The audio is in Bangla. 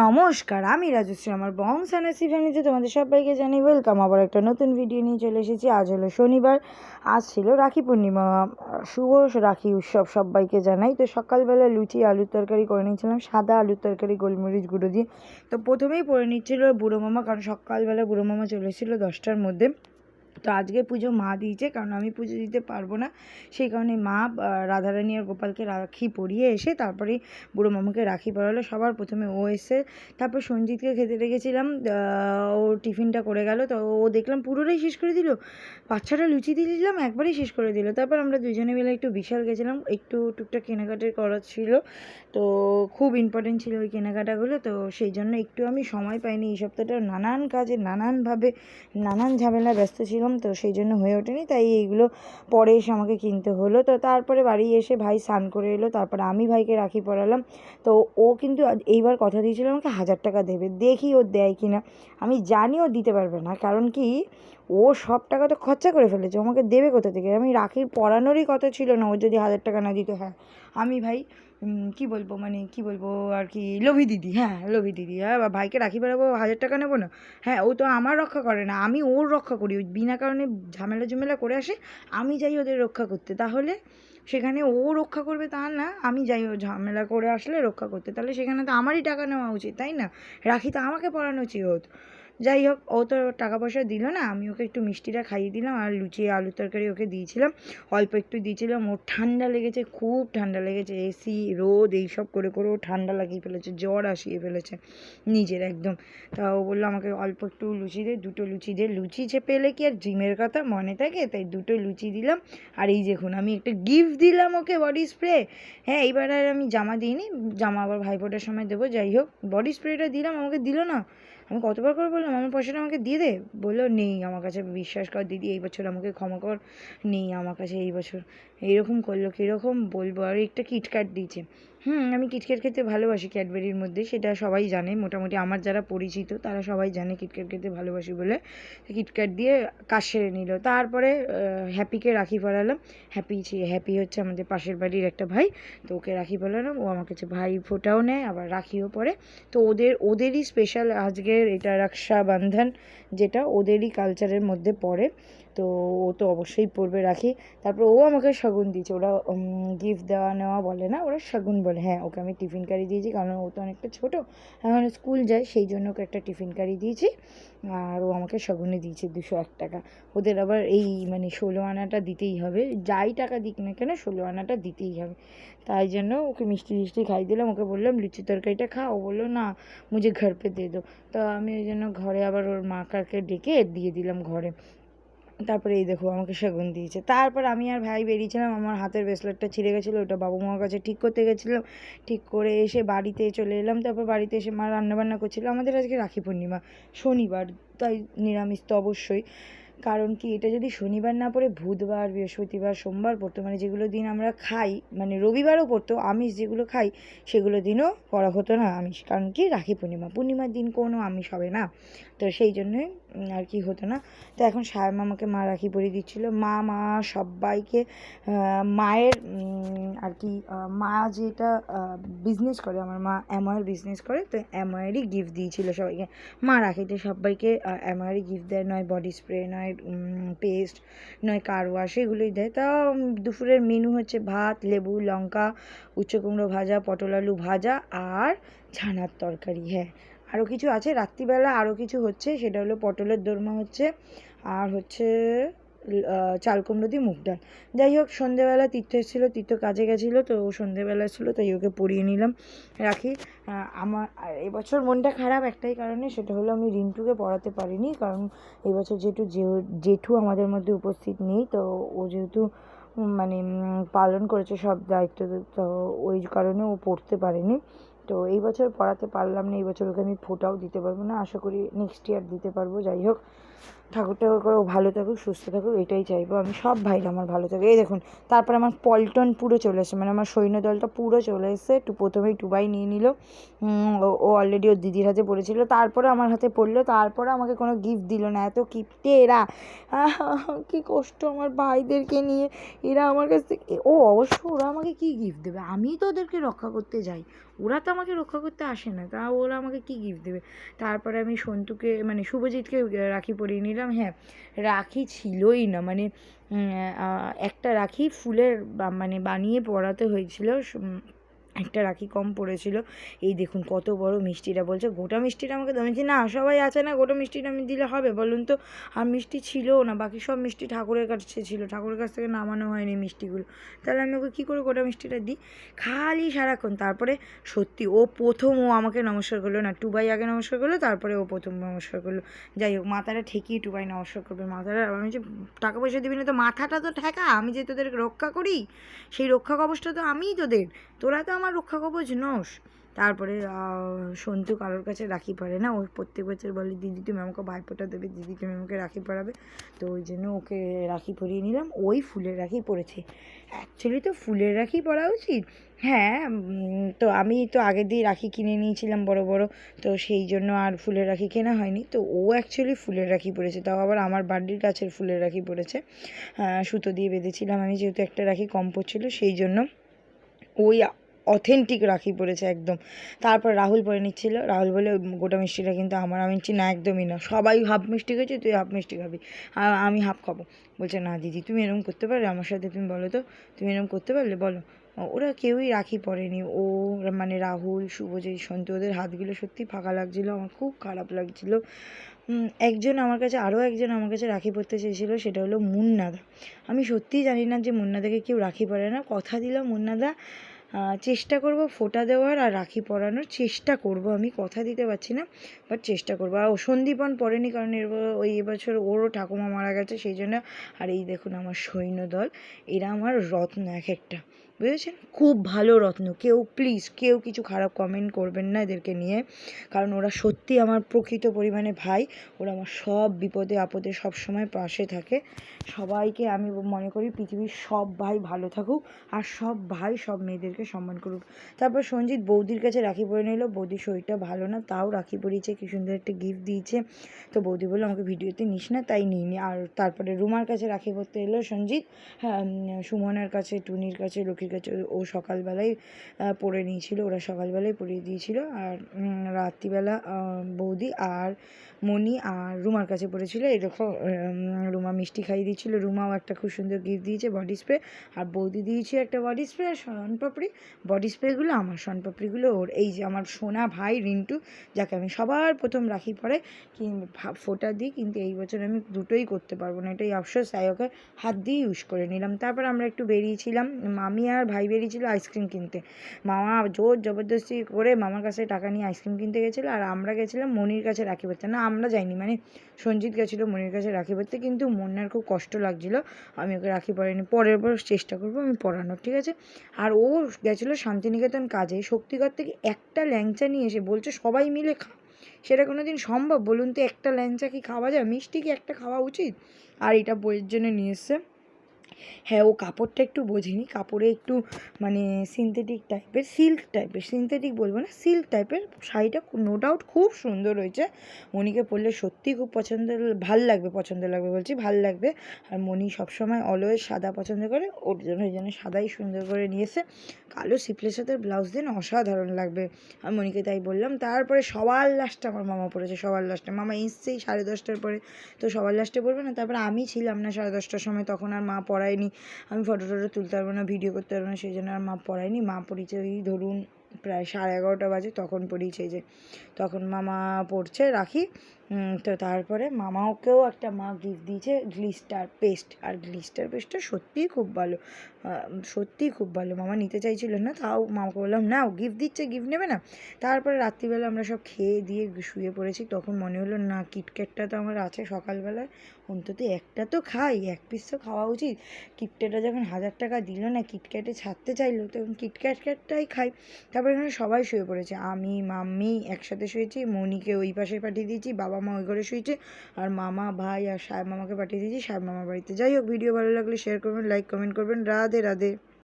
নমস্কার, আমি রাজশ্রী, আমার বং সানাসি ফ্যামিলিতে তোমাদের সবাইকে জানাই ওয়েলকাম আবার একটা নতুন ভিডিও নিয়ে চলে এসেছি। আজ হলো শনিবার, আজ ছিল রাখি পূর্ণিমা, শুভ রাখি উৎসব সবাইকে জানাই। তো সকালবেলা লুচি, আলুর তরকারি করে নিয়েছিলাম, সাদা আলুর তরকারি, গোলমরিচ গুঁড়ো দিয়ে। তো প্রথমেই পরে নিচ্ছিল বুড়ো মামা, কারণ সকালবেলা বুড়ো মামা চলে এসেছিল দশটার মধ্যে। তো আজকে পুজো মা দিয়েছে, কারণ আমি পুজো দিতে পারব না। সেই কারণে মা রাধারানী আর গোপালকে রাখি পরিয়ে এসে তারপরে বুড়ো মামাকে রাখি পরালো। সবার প্রথমে ও এসে তারপর সঞ্জিতকে খেতে রেখেছিলাম ও টিফিনটা করে গেল। তো ও দেখলাম পুরোটাই শেষ করে দিল। বাচ্চাটা লুচি দিয়ে দিলাম, একবারেই শেষ করে দিল। তারপর আমরা দুজনে মিলে একটু বিশাল গেছিলাম, একটু টুকটাক কেনাকাটার করার ছিল। তো খুব ইম্পর্টেন্ট ছিল ওই কেনাকাটাগুলো। তো সেই জন্য একটু আমি সময় পাইনি এই সপ্তাহটা। নানান কাজে নানানভাবে, নানান ঝামেলা ব্যস্ত ছিলাম তো সেই জন্য হয়ে ওঠেনি। তাই এইগুলো পরে এসে আমাকে কিনতে হলো। তো তারপরে বাড়ি এসে ভাই স্নান করে এলো, তারপরে আমি ভাইকে রাখি পরালাম। তো ও কিন্তু এইবার কথা দিয়েছিল আমাকে হাজার টাকা দেবে। দেখি ও দেয় কি না আমি জানি ও দিতে পারবে না। কারণ কি? ও সব টাকা তো খরচা করে ফেলেছে। আমাকে দেবে কোথা থেকে? আমি রাখির পরানোরই কথা ছিল না। ও যদি হাজার টাকা না দিত হ্যাঁ। আমি ভাই কি বলব মানে কি বলব, আর কি, লোভী দিদি হ্যাঁ লোভী দিদি। হ্যাঁ ভাইকে রাখি বেড়াবো, হাজার টাকা নেব না। হ্যাঁ ও তো আমার রক্ষা করে না, আমি ওর রক্ষা করি। বিনা কারণে ঝামেলা ঝামেলা করে আসে, আমি যাই ওদের রক্ষা করতে। তাহলে সেখানে ও রক্ষা করবে তা না, আমি যাই ও ঝামেলা করে আসলে রক্ষা করতে। তাহলে সেখানে তো আমারই টাকা নেওয়া উচিত, তাই না? রাখি তো আমাকে পড়ানো উচিত। যাই হোক, ও তো টাকা পয়সা দিল না, আমি ওকে একটু মিষ্টিটা খাইয়ে দিলাম আর লুচি, আলুর তরকারি ওকে দিয়েছিলাম। অল্প একটু দিয়েছিলাম, ওর ঠান্ডা লেগেছে, খুব ঠান্ডা লেগেছে এসি রোদ, এইসব করে করে ও ঠান্ডা লাগিয়ে ফেলেছে, জ্বর আসিয়ে ফেলেছে, নিজের একদম। তা ও বলল আমাকে অল্প একটু লুচি দে, দুটো লুচি দে। লুচি যে পেলে কি আর জিমের কথা মনে থাকে? তাই দুটো লুচি দিলাম। আর এই দেখুন, আমি একটা গিফট দিলাম ওকে বডি স্প্রে হ্যাঁ এইবার আর আমি জামা দিইনি, জামা আবার ভাইফোঁটার সময় দেবো, যাই হোক বডি স্প্রেটা দিলাম, আমাকে দিল না। আমি কতবার করে বললাম, আমার পয়সাটা আমাকে দিয়ে দে। বলল, নেই, আমার কাছে বিশ্বাস কর দিদি, এই বছর আমাকে ক্ষমা কর। নেই, আমার কাছে এই বছর। এইরকম করল, কীরকম বলব, আর একটা কিটক্যাট দিয়েছে। হুম, আমি কিটক্যাট খেতে ভালোবাসি ক্যাডবেরির মধ্যে, সেটা সবাই জানে। মোটামুটি আমার যারা পরিচিত, তারা সবাই জানে কিটক্যাট খেতে ভালোবাসি বলে। কিটক্যাট দিয়ে কাজ সেরে নিল। তারপরে হ্যাপিকে রাখি পরালাম। হ্যাপি হ্যাপি হচ্ছে আমাদের পাশের বাড়ির একটা ভাই। তো ওকে রাখি পরালাম। ও আমার কাছে ভাই, ফোটাও নেয় আবার রাখিও পরে। তো ওদের, ওদেরই স্পেশাল আজকের এটা রক্ষাবন্ধন যেটা, ওদেরই কালচারের মধ্যে পড়ে। তো ও তো অবশ্যই পড়বে রাখি। তারপর ও আমাকে শগুন দিয়েছে। ওরা গিফট দেওয়া নেওয়া বলে না, ওরা শগুন বলে। হ্যাঁ ওকে আমি টিফিন কারি দিয়েছি কারণ ও তো অনেকটা ছোটো। এখন স্কুল যায়, সেই জন্য ওকে একটা টিফিন কারি দিয়েছি। আর ও আমাকে শগুনে দিয়েছে দুশো এক টাকা। ওদের আবার এই মানে ষোলো আনাটা দিতেই হবে। যাই টাকা দিক না কেন, ষোলো আনাটা দিতেই হবে। তাই জন্য ওকে মিষ্টি মিষ্টি খাই দিলাম। ওকে বললাম, লুচি তরকারিটা খা ও বলল, না, মুঝে ঘর পে দে দো। তো আমি ওই জন্য ঘরে আবার ওর মা কাকে ডেকে দিয়ে দিলাম ঘরে। তারপরে এই দেখো আমাকে সেগুন দিয়েছে। তারপর আমি আর ভাই বেরিয়েছিলাম, আমার হাতের ব্রেসলেটটা ছিঁড়ে গেছিল, ওটা বাবু মার কাছে ঠিক করতে গেছিলাম ঠিক করে এসে বাড়িতে চলে এলাম, তারপর বাড়িতে এসে মা রান্নাবান্না করছিল। আমাদের আজকে রাখি পূর্ণিমা, শনিবার, তাই নিরামিষ তো অবশ্যই। কারণ কি, এটা যদি শনিবার না পড়ে, বুধবার, বৃহস্পতিবার, সোমবার পড়তো মানে যেগুলো দিন আমরা খাই মানে রবিবারও পড়তো, আমিষ যেগুলো খাই, সেগুলো দিনও করা হতো না আমিষ। কারণ কি, রাখি পূর্ণিমা, পূর্ণিমার দিন কোনো আমিষ হবে না। তো সেই জন্যই আর কি হতো না। তো এখন সায়র মামাকে মা রাখি পরিয়ে দিচ্ছিল। মা মা সবাইকে মায়ের আর কি মা যেটা বিজনেস করে, আমার মা অ্যাময়ের বিজনেস করে, তো অ্যাময়েরই গিফট দিয়েছিল সবাইকে। মা রাখিতে সবাইকে অ্যাময়েরই গিফট দেয়। নয় বডি স্প্রে নয় পেস্ট নয় কার ওয়াশ এগুলোই দেয়। তা দুপুরের মেনু হচ্ছে ভাত, লেবু, লঙ্কা উচ্চ কুমড়ো ভাজা, পটল আলু ভাজা, আর ছানার তরকারি হ্যাঁ। আরও কিছু আছে, রাত্রিবেলা আরও কিছু হচ্ছে, সেটা হলো পটলের দোরমা হচ্ছে, আর হচ্ছে চাল কুমড়ো দিয়ে মুগ ডাল। যাই হোক, সন্ধেবেলা তীর্থ এসেছিল, তীর্থ কাজে গেছিল, তো ও সন্ধেবেলা এসেছিল, তাই ওকে পরিয়ে নিলাম, রাখি। আমার এবছর মনটা খারাপ একটাই কারণে, সেটা হলো আমি রিন্টুকে পড়াতে পারিনি, কারণ এবছর যেহেতু জেঠু আমাদের মধ্যে উপস্থিত নেই, তো ও যেহেতু মানে পালন করেছে সব দায়িত্ব, তো ওই কারণে ও পড়তে পারেনি। তো এই বছর পড়াতে পারলাম না, এই বছর ওকে আমি ফোটাও দিতে পারব না, আশা করি নেক্সট ইয়ার দিতে পারব, যাই হোক। ঠাকুর ঠাকুর করে ও ভালো থাকুক, সুস্থ থাকুক, এটাই চাইব আমি, সব ভাইরা আমার ভালো থাকুক। এই দেখুন, তারপর আমার পল্টন পুরো চলে এসেছে মানে আমার সৈন্য দলটা পুরো চলে এসেছে, একটু প্রথমেই টুবাই নিয়ে নিল। ও- অলরেডি ওর দিদির হাতে পড়েছিল, তারপরে আমার হাতে পড়ল, তারপরে আমাকে কোনো গিফট দিল না, এত কিপটে এরা। কি কষ্ট আমার ভাইদেরকে নিয়ে, এরা আমার কাছ থেকে, ও অবশ্য ওরা আমাকে কি গিফট দেবে? আমি তো ওদেরকে রক্ষা করতে যাই। ওরা তো আমাকে রক্ষা করতে আসে না। তা ওরা আমাকে কি গিফট দেবে? তারপরে আমি সন্তুকে মানে শুভজিৎকে রাখি পরিয়ে নিলাম। হ্যাঁ রাখি ছিলই না। মানে একটা রাখি ফুলের মানে বানিয়ে পরাতে হয়েছিল। একটা রাখি কম পড়েছিল। এই দেখুন কত বড় মিষ্টিটা বলছে, গোটা মিষ্টিটা আমাকে আমি না, সবাই আছে না, গোটা মিষ্টিটা আমি দিলে হবে, বলুন তো। আর মিষ্টি ছিলও না, বাকি সব মিষ্টি ঠাকুরের কাছে ছিল। ঠাকুরের কাছ থেকে নামানো হয়নি মিষ্টিগুলো। তাহলে আমি ওকে কী করে গোটা মিষ্টিটা দিই? খালি সারাক্ষণ। তারপরে সত্যি ও প্রথম ও আমাকে নমস্কার করল না, টুবাই আগে নমস্কার করল, তারপরে ও প্রথম নমস্কার করল। যাই হোক, মাথাটা ঠেকিয়ে টুবাই নমস্কার করবে। মাথাটা, আমি যে টাকা পয়সা দিবি না তো মাথাটা তো ঠেকা, আমি যে তোদের রক্ষা করি, সেই রক্ষা কবচটা তো আমিই তোদের। তোরা তো আমার রক্ষা কবচ নস। তারপরে সন্তু কারোর কাছে রাখি পড়ে না। ও প্রত্যেক বছর বলে, দিদি, তুমি আমাকে ভাইফোঁটা দেবে, দিদি, তুমি আমাকে রাখি পরাবে তো ওই জন্য ওকে রাখি পরিয়ে নিলাম। ওই ফুলের রাখি পরেছে অ্যাকচুয়ালি তো ফুলের রাখি পরা উচিত। হ্যাঁ তো আমি তো আগের দিয়ে রাখি কিনে নিয়েছিলাম বড় বড়। তো সেই জন্য আর ফুলের রাখি কেনা হয়নি। তো ও অ্যাকচুয়ালি ফুলের রাখি পরেছে তাও আবার আমার বাড়ির কাছের ফুলের রাখি পরেছে সুতো দিয়ে বেঁধেছিলাম আমি, যেহেতু একটা রাখি কম পড়ছিলো, সেই জন্য ওই অথেন্টিক রাখি পরেছে একদম। তারপর রাহুল পরে নিচ্ছিল। রাহুল বলে গোটা মিষ্টিটা কিন্তু আমার, আমি না, একদমই না। সবাই হাফ মিষ্টি খেয়েছে, তুই হাফ মিষ্টি খাবি। আমি হাফ খাব। বলছে, না দিদি, তুমি এরকম করতে পারলে আমার সাথে, তুমি বলো তো, তুমি এরকম করতে পারলে বলো। ওরা কেউই রাখি পরেনি। ও মানে রাহুল শুভজিৎ সন্তু, ওদের হাতগুলো সত্যি ফাঁকা লাগছিল, আমার খুব খারাপ লাগছিল। একজন আমার কাছে, আরও একজন আমার কাছে রাখি পরতে চেয়েছিলো, সেটা হলো মুন্নাদা। আমি সত্যিই জানি না যে মুন্নাদাকে কেউ রাখি পরে না। কথা দিলাম মুন্নাদা চেষ্টা করব ফোঁটা দেওয়ার আর রাখি পরানোর। চেষ্টা করব, আমি কথা দিতে পারছি না বাট চেষ্টা করব। আর সন্দীপন পড়েনি কারণ এর ওই এবছর ওরও ঠাকুমা মারা গেছে, সেই জন্য, আর এই দেখুন আমার সৈন্যদল, এরা আমার রত্ন এক একটা। বুঝেছেন? খুব ভালো রত্ন। কেউ প্লিজ কেউ কিছু খারাপ কমেন্ট করবেন না এদেরকে নিয়ে। কারণ ওরা সত্যি আমার প্রকৃত পরিমাণে ভাই। ওরা আমার সব বিপদে আপদে সব সময় পাশে থাকে। সবাইকে আমি মনে করি পৃথিবীর সব ভাই ভালো থাকুক আর সব ভাই সব মেয়েদেরকে সম্মান করুক। তারপর সঞ্জিত বৌদির কাছে রাখি পরে নিল। বৌদির শরীরটা ভালো না, তাও রাখি পরিয়েছে। কি সুন্দর একটা গিফট দিয়েছে। তো বৌদি বলল, আমাকে ভিডিওতে নিস না, তাই নিইনি আর তারপরে রুমার কাছে রাখি পরতে এলো সঞ্জিত। হ্যাঁ সুমনের কাছে, টুনির কাছে লক্ষ্মীর কাছে ও সকালবেলায় পরে নিয়েছিল, ওরা সকালবেলায় পরিয়ে দিয়েছিল। আর রাত্রিবেলা বৌদি আর মণি আর রুমার কাছে পড়েছিল। এরকম রুমা মিষ্টি খাইয়ে দিয়েছিল। রুমাও একটা খুব সুন্দর গিফট দিয়েছে বডি স্প্রে আর বৌদি দিয়েছে একটা বডি স্প্রে আর শনপাপড়ি বডি স্প্রেগুলো আমার শনপাপড়িগুলো ওর। এই যে আমার সোনা ভাই রিন্টু, যাকে আমি সবার প্রথম রাখি পরে কি ফোটা দিই, কিন্তু এই বছর আমি দুটোই করতে পারব না। এটাই আফসোস, তাই ওকে হাত দিয়ে ইউজ করে নিলাম। তারপর আমরা একটু বেরিয়েছিলাম। মামি আর ভাই বেরিয়েছিল আইসক্রিম কিনতে। মামা জোর জবরদস্তি করে মামার কাছে টাকা নিয়ে আইসক্রিম কিনতে গেছিল আর আমরা গেছিলাম মনির কাছে রাখি পড়তে। না, আমরা যাইনি মানে সঞ্জিত গেছিল মনির কাছে রাখি পড়তে, কিন্তু মনের খুব কষ্ট লাগছিল। আমি ওকে রাখি পরাইনি পরের পর চেষ্টা করব আমি পরানোর ঠিক আছে? আর ও গেছিল শান্তিনিকেতন কাজে, শক্তিগড় থেকে একটা ল্যাংচা নিয়ে এসে বলছে সবাই মিলে খা। সেটা কোনো দিন সম্ভব? বলুন তো একটা ল্যাংচা কি খাওয়া যায়? মিষ্টি কি একটা খাওয়া উচিত? আর এটা বইয়ের জন্য নিয়ে এসছে। হ্যাঁ ও কাপড়টা একটু বোঝেনি। কাপড়ে একটু মানে সিনথেটিক টাইপের সিল্ক টাইপের সিনথেটিক বলব না সিল্ক টাইপের শাড়িটা নো ডাউট খুব সুন্দর হয়েছে। মনিকে পরলে সত্যিই খুব পছন্দ, ভালো লাগবে, পছন্দ লাগবে বলছি, ভালো লাগবে। আর মনি সবসময় অলওয়েজ সাদা পছন্দ করে, ওর জন্য, ওই জন্য সাদাই সুন্দর করে নিয়েছে। কালো সিপ্লের সাথে ব্লাউজ দিন অসাধারণ লাগবে। আমি মনিকে তাই বললাম, তারপরে সবার লাস্টে আমার মামা পড়েছে সবার লাস্টে মামা এসছেই সাড়ে দশটার পরে, তো সবার লাস্টে পড়বে না, তারপরে আমি ছিলাম না সাড়ে দশটার সময়, তখন আর মা পড়ায়নি। আমি ফটো টটো তুলতে পারব না ভিডিও করতে পারব না সেই জন্য আর মা পড়ায়নি। মা পড়িয়েছে ওই ধরুন প্রায় সাড়ে এগারোটা বাজে, তখন পড়িয়েছে যে, তখন মামা পড়ছে, রাখি। তো তারপরে মামাকেও একটা মা গিফট দিয়েছে গ্লিস্টার পেস্ট আর গ্লিস্টার পেস্টটা সত্যিই খুব ভালো। সত্যিই খুব ভালো। মামা নিতে চাইছিল না, তাও মামাকে বললাম, নাও গিফট দিচ্ছে গিফট নেবে না? তারপরে রাত্রিবেলা আমরা সব খেয়ে দিয়ে শুয়ে পড়েছি। তখন মনে হলো, না কিটক্যাটটা তো আমার আছে সকালবেলায়। অন্তত একটা তো খাই, এক পিস তো খাওয়া উচিত। কিটক্যাটটা যখন হাজার টাকা দিল না কিটক্যাটে ছাড়তে চাইলো, তখন কিটক্যাট ক্যাটটাই খাই। তারপরে এখানে সবাই শুয়ে পড়েছে। আমি, মাম্মি একসাথে শুয়েছি, মনিকে ওই পাশে পাঠিয়ে দিয়েছি বাবা মা ওই ঘরে শুয়েছে আর মামা, ভাই আর সাহেব মামাকে পাঠিয়ে দিয়েছি। সাহেব মামার বাড়িতে। যাই হোক, ভিডিও ভালো লাগলে শেয়ার করবেন লাইক কমেন্ট করবেন। রাধে রাধে।